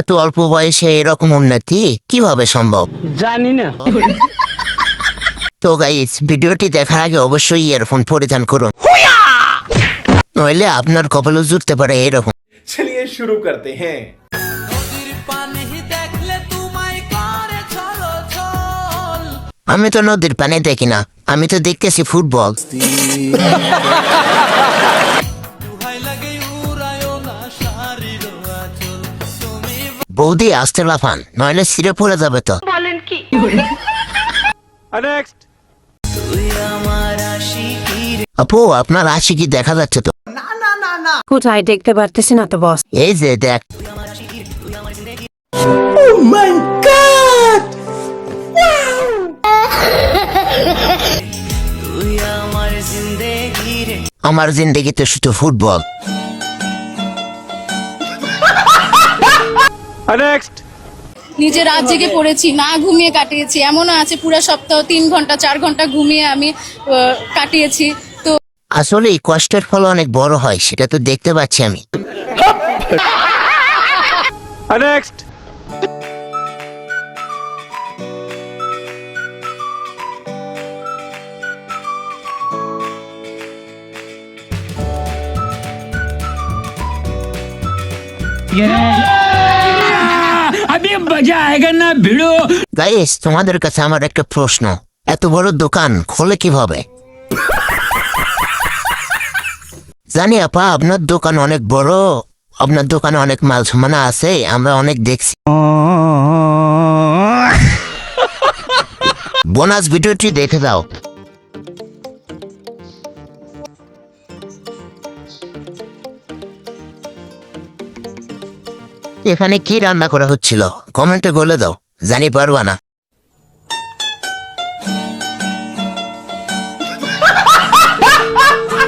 এত অল্প বয়সে এরকম উন্নতি কীভাবে সম্ভব? জানি না। তো গাইজ ভিডিওটি দেখার আগে অবশ্যই ইয়ারফোন পরিধান করুন। নইলে আপনার কপালও জুড়তে পারে এরকম। চলিয়ে শুরু করতে হ্যাঁ। আমি তো নদীর পানি দেখি না। আমি তো দেখতেছি ফুটবল। বৌদি আসতে লাফান নইলে সিরে পড়ে যাবে তো। বলেন কি? আপু আপনার আশি কি দেখা যাচ্ছে তো? কোথায় দেখতে পারতেছি না তো বস। এই যে দেখ। আমার জিন্দগিতে শুধু ফুটবল। নিজে রাত জেগে পড়েছি না ঘুমিয়ে কাটিয়েছি। এমনও আছে পুরো সপ্তাহ তিন ঘণ্টা চার ঘণ্টা ঘুমিয়ে আমি কাটিয়েছি। তো আসলে কষ্টের ফল অনেক বড় হয় সেটা তো দেখতে পাচ্ছি আমি। আমি তোমাদের কাছে আমার একটা প্রশ্ন। এত বড় দোকান খোলে কীভাবে? জানি আপা আপনার দোকান অনেক বড় আপনার দোকানে অনেক মাল সমানা আছে আমরা অনেক দেখছি। বোনাস ভিডিওটি দেখে দাও। এখানে কি রান্না করা হচ্ছিল? কমেন্টে বলে দাও। জানি পারবা না।